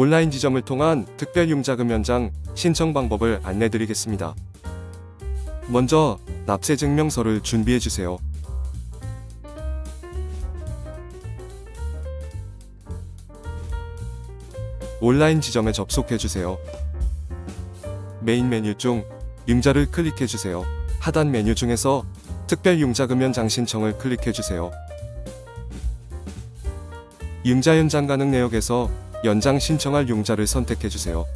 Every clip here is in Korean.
온라인 지점을 통한 특별융자금 연장 신청 방법을 안내드리겠습니다. 먼저 납세 증명서를 준비해 주세요. 온라인 지점에 접속해 주세요. 메인 메뉴 중 융자를 클릭해 주세요. 하단 메뉴 중에서 특별 융자금 연장 신청을 클릭해 주세요. 융자 연장 가능 내역에서 연장 신청할 융자를 선택해 주세요.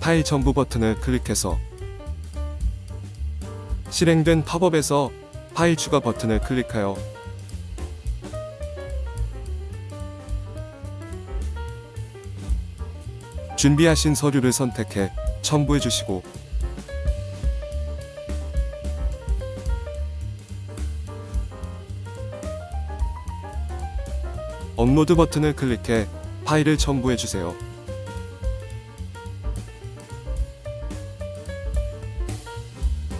파일 첨부 버튼을 클릭해서 실행된 팝업에서 파일 추가 버튼을 클릭하여 준비하신 서류를 선택해 첨부해 주시고 업로드 버튼을 클릭해 파일을 첨부해 주세요.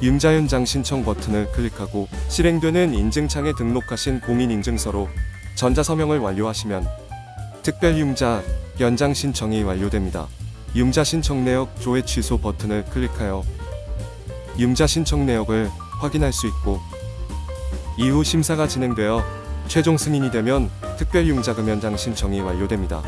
융자연장 신청 버튼을 클릭하고 실행되는 인증창에 등록하신 공인인증서로 전자서명을 완료하시면 특별융자 연장 신청이 완료됩니다. 융자 신청 내역 조회 취소 버튼을 클릭하여 융자 신청 내역을 확인할 수 있고 이후 심사가 진행되어 최종 승인이 되면 특별융자금연장 신청이 완료됩니다.